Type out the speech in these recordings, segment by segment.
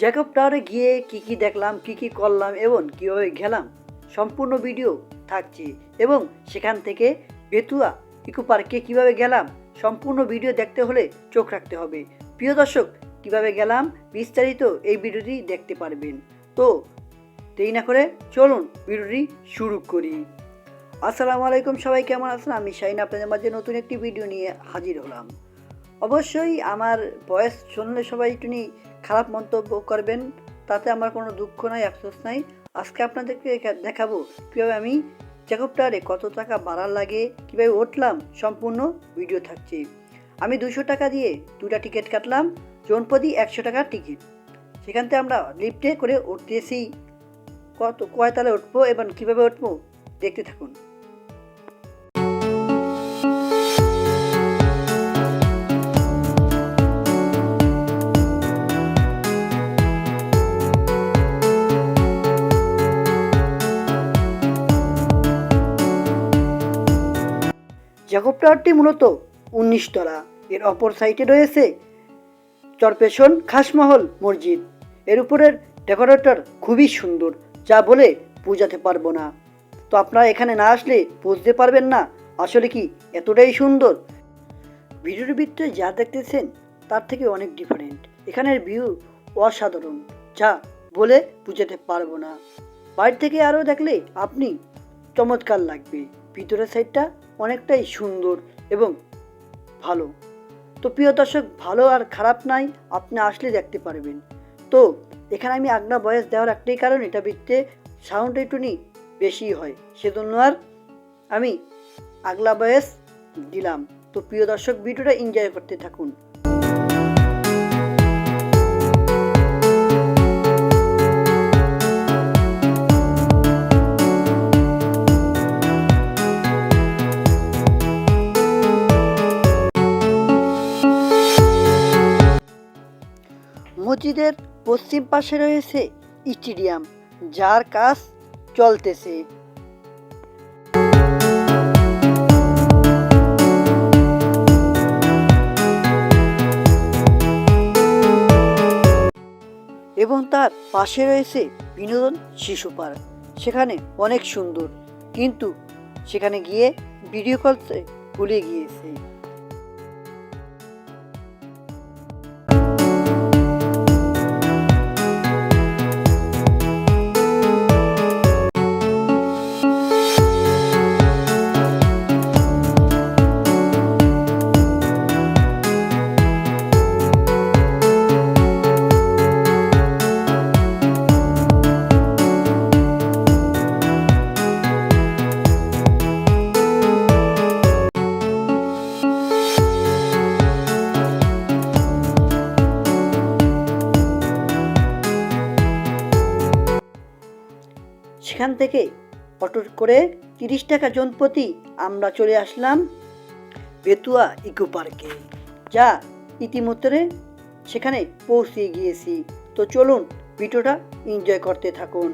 Jacob টাওয়ারে গিয়ে কি কি দেখলাম, কি কি করলাম এবং কীভাবে গেলাম, সম্পূর্ণ ভিডিও থাকছে এবং সেখান থেকে বেতুয়া ইকো পার্কে কীভাবে গেলাম, সম্পূর্ণ ভিডিও দেখতে হলে চোখ রাখতে হবে। প্রিয় দর্শক, কীভাবে গেলাম, বিস্তারিত এই ভিডিওটি দেখতে পারবেন। তো দেরি না করে চলুন ভিডিওটি শুরু করি। আসসালামু আলাইকুম, সবাই কেমন আছেন? আমি শাহিন, আপনাদের মাঝে নতুন একটি ভিডিও নিয়ে হাজির হলাম। অবশ্যই আমার বয়স শুনলে সবাই একটু খারাপ মন্তব্য করবেন, তাতে আমার কোনো দুঃখ নাই, আফসোস নাই। আজকে আপনাদেরকে দেখাবো কীভাবে আমি জ্যাকবটারে কত টাকা ভাড়া লাগে, কীভাবে উঠলাম, সম্পূর্ণ ভিডিও থাকছে। আমি দুশো টাকা দিয়ে দুটা টিকিট কাটলাম জনপদি একশো টাকার টিকিট। সেখান থেকে আমরা লিফটে করে উঠতেছি। কত, কয় তালে উঠবো এবং কীভাবে উঠবো, দেখতে থাকুন। জ্যাকব টাওয়ারটি মূলত উনিশ তলা। এর অপর সাইডে রয়েছে চরপেশন খাসমহল মসজিদ। এর উপরের ডেকোরেটর খুবই সুন্দর, যা বলে বোঝাতে পারব না। তো আপনারা এখানে না আসলে বুঝতে পারবেন না আসলে কি এতটাই সুন্দর। ভিডিওর ভিতরে যা দেখতেছেন, তার থেকে অনেক ডিফারেন্ট এখানের ভিউ অসাধারণ, যা বলে বুঝাতে পারব না। বাইরে থেকে আরও দেখলে আপনি চমৎকার লাগবে। ভিতরের সাইডটা অনেকটাই সুন্দর এবং ভালো। তো প্রিয় দর্শক, ভালো আর খারাপ নাই, আপনি আসলে দেখতে পারবেন। তো এখানে আমি আগনা বয়স দেওয়ার একটাই কারণ, এটা বৃত্তে সাউন্ড একটুনি বেশি হয়। সেজন্য আর আমি আগলা বয়স দিলাম। তো প্রিয় দর্শক, ভিডিওটা এনজয় করতে থাকুন। মসজিদের পশ্চিম পাশে রয়েছে স্টেডিয়াম, যার কাজ চলতেছে। এবং তার পাশে রয়েছে বিনোদন শিশু পার্ক। সেখানে অনেক সুন্দর, কিন্তু সেখানে গিয়ে ভিডিও করতে ভুলে গিয়েছে। সেখান থেকে অটো করে তিরিশ টাকা জন প্রতি আমরা চলে আসলাম বেতুয়া ইকো পার্কে, যা ইতিমধ্যে সেখানে পৌঁছে গিয়েছি। তো চলুন, ভিডিওটা এনজয় করতে থাকুন।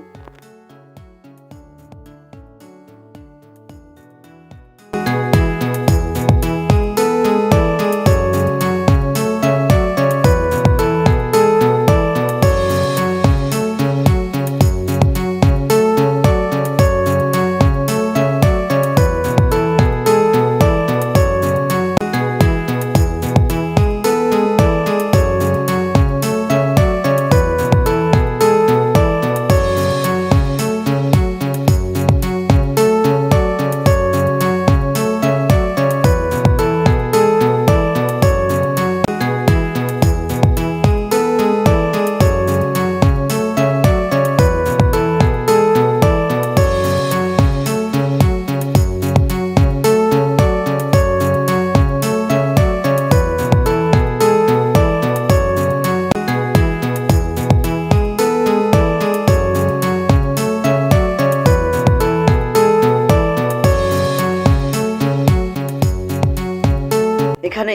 এখানে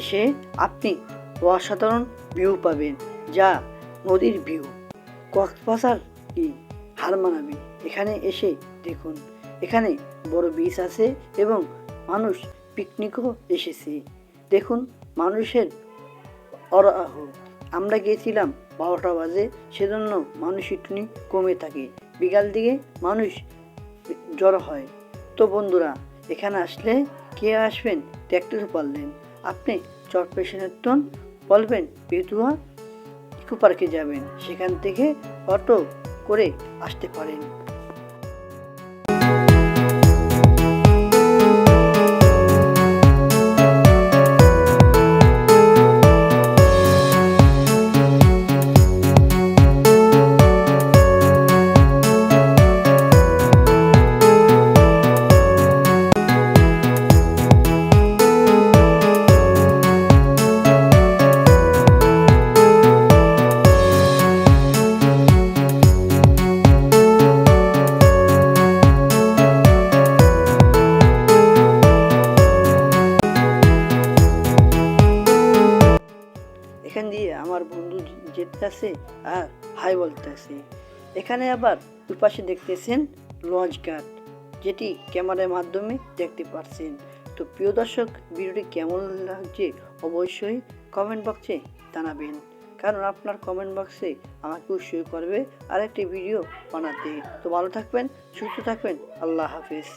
এসে আপনি অসাধারণ ভিউ পাবেন। যা নদীর ভিউ কক্সবাজার কি হার মানাবে? এখানে এসে দেখুন। এখানে বড় বিচ আছে এবং মানুষ পিকনিকও এসেছে। দেখুন মানুষের অরাহ। আমরা গিয়েছিলাম বারোটা বাজে, সেজন্য মানুষ একটুনি কমে থাকে। বিকাল দিকে মানুষ জড়ো হয়। তো বন্ধুরা এখানে আসলে কে আসবেন? দেখতে বললেন। আপনি চরপেশনের টন বলবেন পেতুয়া ইকো পার্কে যাবেন। সেখান থেকে অটো করে আসতে পারেন। আছে আর হাই বলতে আছে এখানে আবার দুপাশে দেখতেছেন লঞ্চ ঘাট যেটি ক্যামেরার মাধ্যমে দেখতে পাচ্ছেন তো প্রিয় দর্শক, ভিডিওটি কেমন লাগছে অবশ্যই কমেন্ট বক্সে জানাবেন। কারণ আপনার কমেন্ট বক্সে আমাকে উৎসাহ করবে আরেকটি ভিডিও বানাতে। তো ভালো থাকবেন, সুস্থ থাকবেন, আল্লাহ হাফিজ।